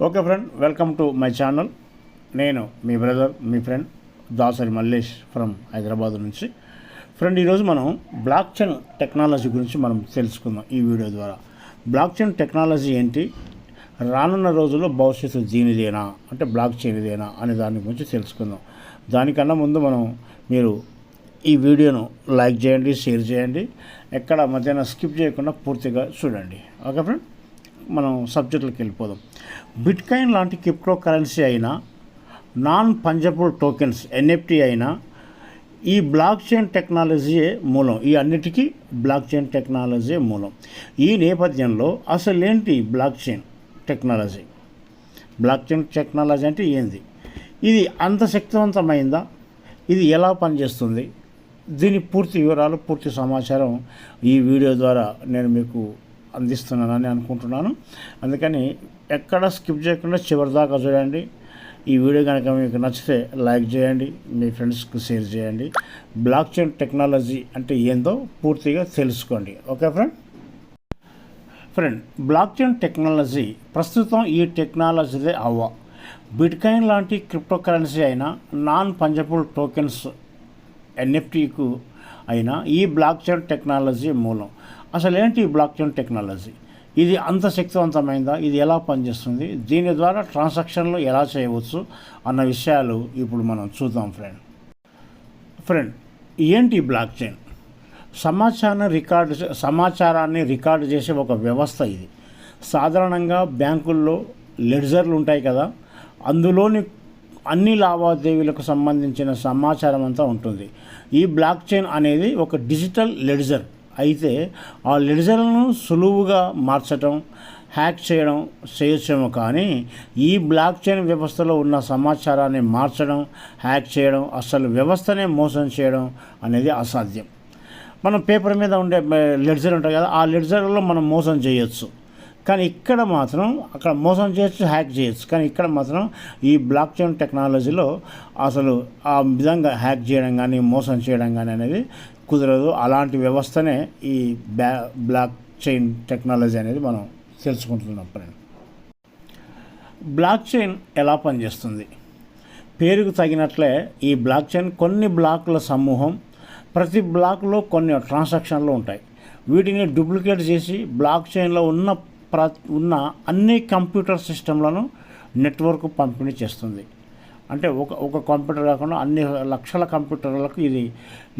Okay friend welcome to my channel. నేను మీ brother మీ ఫ్రెండ్ దాసరి మల్లేష్ ఫ్రమ్ హైదరాబాద్ నుంచి. ఫ్రెండ్ ఈరోజు మనం బ్లాక్ చైన్ టెక్నాలజీ గురించి మనం తెలుసుకుందాం ఈ వీడియో ద్వారా. బ్లాక్ చైన్ టెక్నాలజీ ఏంటి? రానున్న రోజుల్లో భవిష్యత్తు దీనిదేనా? అంటే బ్లాక్ చైన్దేనా అనే దాని గురించి తెలుసుకుందాం. దానికన్నా ముందు మనం మీరు ఈ వీడియోను లైక్ చేయండి షేర్ చేయండి. ఎక్కడ మధ్యాహ్నం స్కిప్ చేయకుండా పూర్తిగా చూడండి. Okay friend? మనం సబ్జెక్టులకు వెళ్ళిపోదాం. బిట్కాయిన్ లాంటి క్రిప్టో కరెన్సీ అయినా నాన్ పంజబుల్ టోకెన్స్ ఎన్ఎఫ్టీ అయినా ఈ బ్లాక్ చైన్ టెక్నాలజీయే మూలం ఈ అన్నిటికీ బ్లాక్ చైన్ టెక్నాలజీ మూలం. ఈ నేపథ్యంలో అసలు ఏంటి block chain technology? Block chain technology అంటే ఏంది? ఇది అంత శక్తివంతమైందా ఇది ఎలా పనిచేస్తుంది? దీని పూర్తి వివరాలు పూర్తి సమాచారం ఈ వీడియో ద్వారా నేను మీకు అందిస్తున్నానని అనుకుంటున్నాను. అందుకని ఎక్కడ స్కిప్ చేయకుండా చివరి దాకా చూడండి. ఈ వీడియో కనుక మీకు నచ్చితే లైక్ చేయండి మీ ఫ్రెండ్స్కి షేర్ చేయండి. బ్లాక్ చైన్ టెక్నాలజీ అంటే ఏందో పూర్తిగా తెలుసుకోండి. Okay friend? Friend block chain technology ప్రస్తుతం ఈ టెక్నాలజీదే అవ్వ. బిట్కాయిన్ లాంటి క్రిప్టో కరెన్సీ అయినా నాన్ పంజబుల్ టోకెన్స్ ఎన్ఎఫ్టీకు అయినా ఈ బ్లాక్ చైన్ టెక్నాలజీ మూలం. అసలు ఏంటి ఈ బ్లాక్ చైన్ టెక్నాలజీ ఇది అంత శక్తివంతమైందా? ఇది ఎలా పనిచేస్తుంది? దీని ద్వారా ట్రాన్సాక్షన్లు ఎలా చేయవచ్చు? అన్న విషయాలు ఇప్పుడు మనం చూద్దాం ఫ్రెండ్ ఫ్రెండ్ ఏంటి బ్లాక్ చైన్ సమాచారాన్ని రికార్డు సమాచారాన్ని రికార్డు చేసే ఒక వ్యవస్థ ఇది. సాధారణంగా బ్యాంకుల్లో లెడ్జర్లు ఉంటాయి కదా అందులోని అన్ని లావాదేవీలకు సంబంధించిన సమాచారం అంతా ఉంటుంది. ఈ బ్లాక్ చైన్ అనేది ఒక డిజిటల్ లెడ్జర్ అయితే ఆ లెడ్జర్లను సులువుగా మార్చడం హ్యాక్ చేయడం చేయొచ్చేమో కానీ ఈ బ్లాక్ చైన్ వ్యవస్థలో ఉన్న సమాచారాన్ని మార్చడం హ్యాక్ చేయడం అసలు వ్యవస్థనే మోసం చేయడం అనేది అసాధ్యం. మనం పేపర్ మీద ఉండే లెడ్జర్ ఉంటాయి కదా ఆ లెడ్జర్లో మనం మోసం చేయొచ్చు. కానీ ఇక్కడ మాత్రం అక్కడ మోసం చేయొచ్చు హ్యాక్ చేయొచ్చు. కానీ ఇక్కడ మాత్రం ఈ బ్లాక్ చైన్ టెక్నాలజీలో అసలు ఆ విధంగా హ్యాక్ చేయడం కానీ మోసం చేయడం కానీ అనేది కుదరదు. అలాంటి వ్యవస్థనే ఈ బ్యా బ్లాక్ చైన్ టెక్నాలజీ అనేది మనం తెలుసుకుంటున్నాం ఫ్రెండ్ బ్లాక్ చైన్ ఎలా పనిచేస్తుంది? పేరుకు తగినట్లే ఈ బ్లాక్ చైన్ కొన్ని బ్లాకుల సమూహం ప్రతి బ్లాక్లో కొన్ని ట్రాన్సాక్షన్లు ఉంటాయి. వీటిని డూప్లికేట్ చేసి బ్లాక్ చైన్లో ఉన్న ప్ర ఉన్న అన్ని కంప్యూటర్ సిస్టంలను నెట్వర్క్ పంపిణీ చేస్తుంది. అంటే ఒక ఒక కంప్యూటర్ కాకుండా అన్ని లక్షల కంప్యూటర్లకు ఇది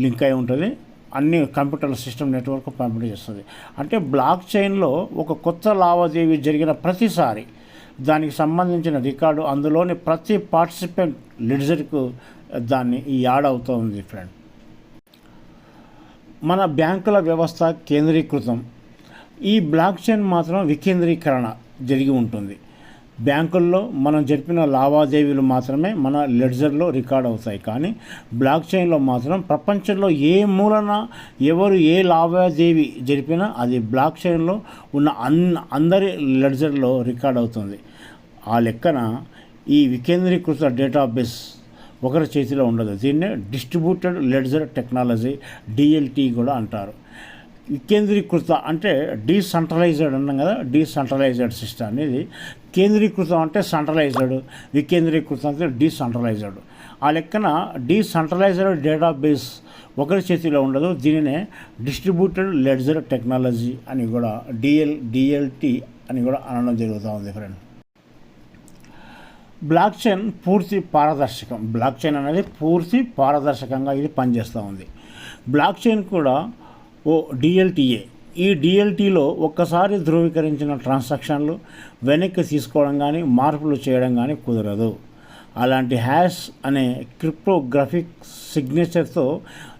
లింక్ అయి ఉంటుంది. అన్ని కంప్యూటర్ సిస్టమ్ నెట్వర్క్ పంపిణీ చేస్తుంది. అంటే బ్లాక్ చైన్లో ఒక కొత్త లావాదేవీ జరిగిన ప్రతిసారి దానికి సంబంధించిన రికార్డు అందులోని ప్రతి పార్టిసిపెంట్ లిడ్జర్కు దాన్ని యాడ్ అవుతూ ఉంది ఫ్రెండ్. మన బ్యాంకుల వ్యవస్థ కేంద్రీకృతం. ఈ బ్లాక్ చైన్ మాత్రం వికేంద్రీకరణ జరిగి ఉంటుంది. బ్యాంకుల్లో మనం జరిపిన లావాదేవీలు మాత్రమే మన లెడ్జర్లో రికార్డ్ అవుతాయి. కానీ బ్లాక్ చైన్లో మాత్రం ప్రపంచంలో ఏ మూలన ఎవరు ఏ లావాదేవీ జరిపినా అది బ్లాక్ చైన్లో ఉన్న అన్ అందరి లెడ్జర్లో రికార్డ్ అవుతుంది. ఆ లెక్కన ఈ వికేంద్రీకృత డేటాబేస్ ఒకరి చేతిలో ఉండదు. దీన్నే డిస్ట్రిబ్యూటెడ్ లెడ్జర్ టెక్నాలజీ డిఎల్టీ కూడా అంటారు. వికేంద్రీకృత అంటే డీసెంట్రలైజ్డ్ అన్నాం కదా డీసెంట్రలైజ్డ్ సిస్టమ్ అనేది. కేంద్రీకృతం అంటే సెంట్రలైజ్డ్ వికేంద్రీకృతం అంటే డీసెంట్రలైజ్డ్. ఆ లెక్కన డీసెంట్రలైజ్డ్ డేటాబేస్ ఒకరి చేతిలో ఉండదు దీనినే డిస్ట్రిబ్యూటెడ్ లెడ్జర్ టెక్నాలజీ అని కూడా డిఎల్ డిఎల్టీ అని కూడా అనడం జరుగుతూ ఉంది ఫ్రెండ్ బ్లాక్ చైన్ పూర్తి పారదర్శకం. బ్లాక్ చైన్ అనేది పూర్తి పారదర్శకంగా ఇది పనిచేస్తూ ఉంది. బ్లాక్ చైన్ కూడా ఓ డిఎల్టీఏ ఈ డిఎల్టీలో ఒక్కసారి ధృవీకరించిన ట్రాన్సాక్షన్లు వెనక్కి తీసుకోవడం కానీ మార్పులు చేయడం కానీ కుదరదు. అలాంటి హ్యాష్ అనే క్రిప్టోగ్రఫిక్ సిగ్నేచర్తో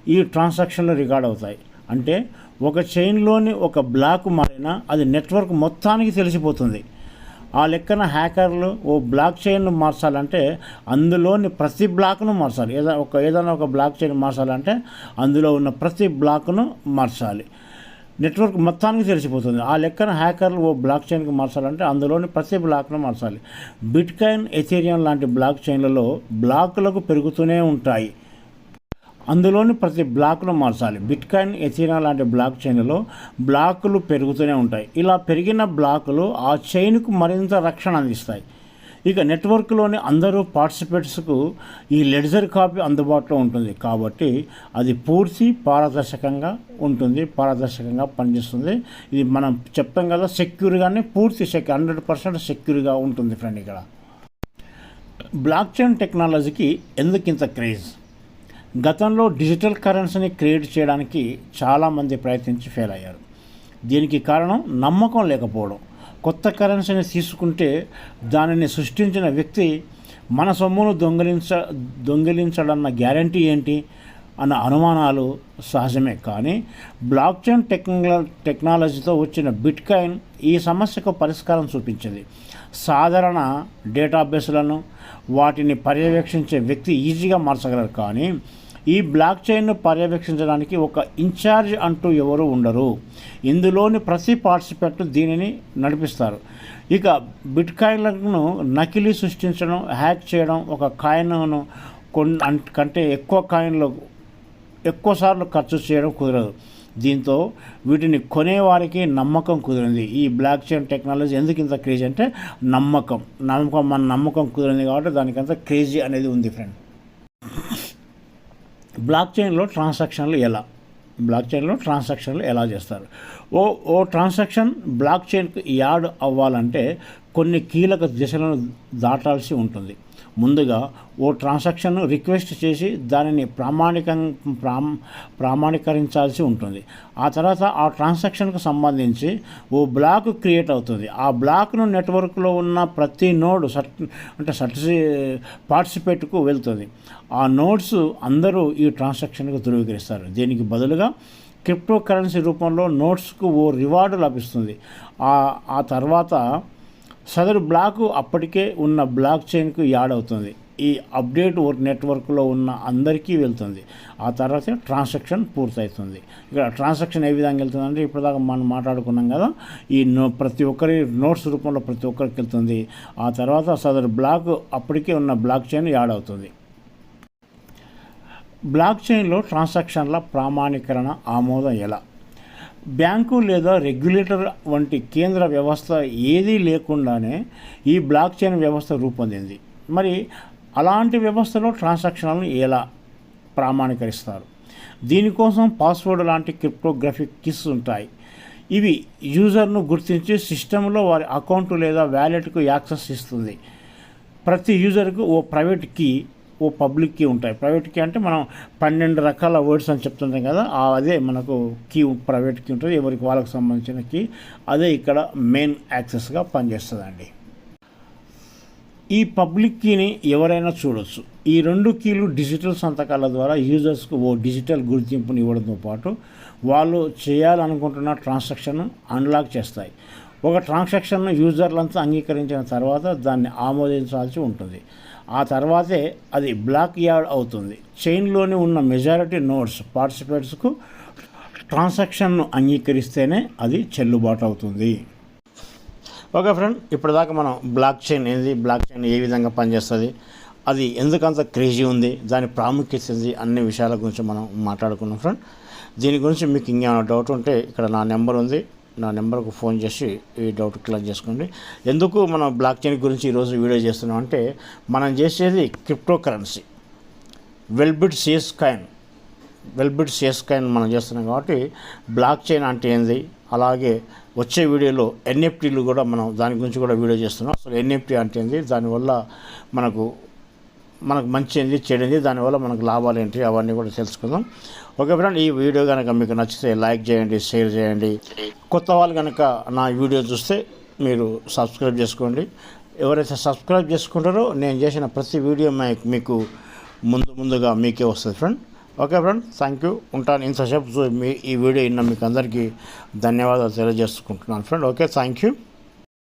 ఈ ట్రాన్సాక్షన్లు రికార్డ్ అవుతాయి. అంటే ఒక చైన్లోని ఒక బ్లాక్ మారినా అది నెట్వర్క్ మొత్తానికి తెలిసిపోతుంది. ఆ లెక్కన హ్యాకర్లు ఓ బ్లాక్ చైన్ను మార్చాలంటే అందులోని ప్రతి బ్లాక్ను మార్చాలి. ఏదైనా ఒక ఏదైనా ఒక బ్లాక్ చైన్ మార్చాలంటే అందులో ఉన్న ప్రతి బ్లాక్ను మార్చాలి. నెట్వర్క్ మొత్తానికి తెలిసిపోతుంది. ఆ లెక్కన హ్యాకర్లు ఓ బ్లాక్ చైన్కి మార్చాలంటే అందులోని ప్రతి బ్లాక్ను మార్చాలి. బిట్కాయిన్ ఎథీరియం లాంటి బ్లాక్ చైన్లలో బ్లాకులకు పెరుగుతూనే ఉంటాయి. అందులోని ప్రతి బ్లాక్ను మార్చాలి. బిట్కాయిన్ ఎథీనా లాంటి బ్లాక్ చైన్లో బ్లాకులు పెరుగుతూనే ఉంటాయి. ఇలా పెరిగిన బ్లాకులు ఆ చైన్కు మరింత రక్షణ అందిస్తాయి. ఇక నెట్వర్క్లోని అందరూ పార్టిసిపేట్స్కు ఈ లెడ్జర్ కాపీ అందుబాటులో ఉంటుంది. కాబట్టి అది పూర్తి పారదర్శకంగా ఉంటుంది పారదర్శకంగా పనిచేస్తుంది. ఇది మనం చెప్తాం కదా సెక్యూర్గానే పూర్తి సెక్యూర్ హండ్రెడ్ పర్సెంట్ సెక్యూర్గా ఉంటుంది ఫ్రెండ్ ఇక్కడ. బ్లాక్ చైన్ టెక్నాలజీకి ఎందుకు ఇంత క్రేజ్? గతంలో డిజిటల్ కరెన్సీని క్రియేట్ చేయడానికి చాలామంది ప్రయత్నించి ఫెయిల్ అయ్యారు. దీనికి కారణం నమ్మకం లేకపోవడం. కొత్త కరెన్సీని తీసుకుంటే దానిని సృష్టించిన వ్యక్తి మన సొమ్మును దొంగిలించ దొంగిలించడన్న గ్యారంటీ ఏంటి అన్న అనుమానాలు సహజమే. కానీ బ్లాక్ చైన్ టెక్నాల టెక్నాలజీతో వచ్చిన బిట్ కాయిన్ ఈ సమస్యకు పరిష్కారం చూపించింది. సాధారణ డేటాబేస్లను వాటిని పర్యవేక్షించే వ్యక్తి ఈజీగా మార్చగలరు. కానీ ఈ బ్లాక్ చైన్ను పర్యవేక్షించడానికి ఒక ఇన్ఛార్జ్ అంటూ ఎవరు ఉండరు. ఇందులోని ప్రతి పార్టిసిపెంట్ దీనిని నడిపిస్తారు. ఇక బిట్ కాయిన్లను నకిలీ సృష్టించడం హ్యాక్ చేయడం ఒక కాయిన్ను కొన్ కంటే ఎక్కువ కాయిన్లు ఎక్కువసార్లు ఖర్చు చేయడం కుదరదు. దీంతో వీటిని కొనేవారికి నమ్మకం కుదిరింది. ఈ బ్లాక్ చైన్ టెక్నాలజీ ఎందుకు ఇంత క్రేజీ అంటే నమ్మకం. నమ్మకం మన నమ్మకం కుదిరింది కాబట్టి దానికంత క్రేజీ అనేది ఉంది ఫ్రెండ్. బ్లాక్ చైన్లో ట్రాన్సాక్షన్లు ఎలా? బ్లాక్ చైన్లో ట్రాన్సాక్షన్లు ఎలా చేస్తారు? ఓ ఓ ట్రాన్సాక్షన్ బ్లాక్ చైన్కి యాడ్ అవ్వాలంటే కొన్ని కీలక దిశలను దాటాల్సి ఉంటుంది. ముందుగా ఓ ట్రాన్సాక్షన్ రిక్వెస్ట్ చేసి దానిని ప్రామాణికం ప్రామ్ ప్రామాణీకరించాల్సి ఉంటుంది. ఆ తర్వాత ఆ ట్రాన్సాక్షన్కు సంబంధించి ఓ బ్లాక్ క్రియేట్ అవుతుంది. ఆ బ్లాక్ను నెట్వర్క్లో ఉన్న ప్రతి నోడ్ సర్ట్ అంటే సర్టి పార్టిసిపేట్కు వెళ్తుంది. ఆ నోడ్స్ అందరూ ఈ ట్రాన్సాక్షన్కు ధృవీకరిస్తారు. దీనికి బదులుగా క్రిప్టో కరెన్సీ రూపంలో నోట్స్కు ఓ రివార్డు లభిస్తుంది. ఆ తర్వాత సదరు బ్లాక్ అప్పటికే ఉన్న బ్లాక్ చైన్కు యాడ్ అవుతుంది ఈ అప్డేట్ నెట్వర్క్లో ఉన్న అందరికీ వెళ్తుంది. ఆ తర్వాత ట్రాన్సాక్షన్ పూర్తవుతుంది ఇక్కడ ట్రాన్సాక్షన్ ఏ విధంగా వెళ్తుందంటే ఇప్పటిదాకా మనం మాట్లాడుకున్నాం కదా ఈ నో ప్రతి ఒక్కరి నోట్స్ రూపంలో ప్రతి ఒక్కరికి వెళ్తుంది. ఆ తర్వాత సదరు బ్లాక్ అప్పటికే ఉన్న బ్లాక్ చైన్ యాడ్ అవుతుంది బ్లాక్ చైన్లో ట్రాన్సాక్షన్ల ప్రామాణీకరణ ఆమోదం ఎలా? బ్యాంకు లేదా రెగ్యులేటర్ వంటి కేంద్ర వ్యవస్థ ఏదీ లేకుండానే ఈ బ్లాక్ చైన్ వ్యవస్థ రూపొందింది. మరి అలాంటి వ్యవస్థలో ట్రాన్సాక్షన్లను ఎలా ప్రామాణీకరిస్తారు? దీనికోసం పాస్వర్డ్ లాంటి క్రిప్టోగ్రఫిక్ కిస్ ఉంటాయి. ఇవి యూజర్ను గుర్తించి సిస్టంలో వారి అకౌంట్ లేదా వ్యాలెట్కు యాక్సెస్ ఇస్తుంది. ప్రతి యూజర్కు ఓ ప్రైవేట్ కీ ఓ పబ్లిక్ ఉంటాయి. ప్రైవేట్ కీ అంటే మనం పన్నెండు రకాల వర్డ్స్ అని చెప్తుంటాం కదా అదే మనకు కీ ప్రైవేట్ కీ ఉంటుంది ఎవరికి వాళ్ళకి సంబంధించిన కీ. అదే ఇక్కడ మెయిన్ యాక్సెస్గా పనిచేస్తుందండి. ఈ పబ్లిక్ కీని ఎవరైనా చూడొచ్చు. ఈ రెండు కీలు డిజిటల్ సంతకాల ద్వారా యూజర్స్కు ఓ డిజిటల్ గుర్తింపుని ఇవ్వడంతో పాటు వాళ్ళు చేయాలనుకుంటున్న ట్రాన్సాక్షన్ అన్లాక్ చేస్తాయి. ఒక ట్రాన్సాక్షన్ను యూజర్లంతా అంగీకరించిన తర్వాత దాన్ని ఆమోదించాల్సి ఉంటుంది. ఆ తర్వాతే అది బ్లాక్ యార్డ్ అవుతుంది. చైన్లోని ఉన్న మెజారిటీ నోట్స్ పార్టిసిపేట్స్కు ట్రాన్సాక్షన్ను అంగీకరిస్తేనే అది చెల్లుబాటు అవుతుంది. ఓకే ఫ్రెండ్ ఇప్పటిదాకా మనం బ్లాక్ చైన్ ఏంది బ్లాక్ చైన్ ఏ విధంగా పనిచేస్తుంది అది ఎందుకంత క్రేజీ ఉంది దాని ప్రాముఖ్యత అన్ని విషయాల గురించి మనం మాట్లాడుకున్నాం ఫ్రెండ్. దీని గురించి మీకు ఇంకేమైనా డౌట్ ఉంటే ఇక్కడ నా నెంబర్ ఉంది. నా నెంబర్కు ఫోన్ చేసి ఈ డౌట్ క్లియర్ చేసుకోండి. ఎందుకు మనం బ్లాక్ చైన్ గురించి ఈరోజు వీడియో చేస్తున్నాం అంటే మనం చేసేది క్రిప్టో కరెన్సీ వెల్బిడ్ సేస్ కాయిన్ వెల్బిడ్ సేస్ కాయిన్ మనం చేస్తున్నాం కాబట్టి బ్లాక్ చైన్ అంటే ఏంది? అలాగే వచ్చే వీడియోలో ఎన్ఎఫ్టీలు కూడా మనం దాని గురించి కూడా వీడియో చేస్తున్నాం. అసలు ఎన్ఎఫ్టీ అంటే ఏంది? దానివల్ల మనకు మనకు మంచి ఏంది చెడింది దానివల్ల మనకు లాభాలు ఏంటి అవన్నీ కూడా తెలుసుకుందాం. ఓకే ఫ్రెండ్ ఈ వీడియో కనుక మీకు నచ్చితే లైక్ చేయండి షేర్ చేయండి. కొత్త వాళ్ళు కనుక నా వీడియో చూస్తే మీరు సబ్స్క్రైబ్ చేసుకోండి. ఎవరైతే సబ్స్క్రైబ్ చేసుకుంటారో నేను చేసిన ప్రతి వీడియో మీకు ముందు ముందుగా మీకే వస్తుంది friend. Okay friend thank you ఉంటాను ఇంతసేపు మీ ఈ వీడియో విన్న మీకు అందరికీ ధన్యవాదాలు తెలియజేసుకుంటున్నాను ఫ్రెండ్. Okay thank you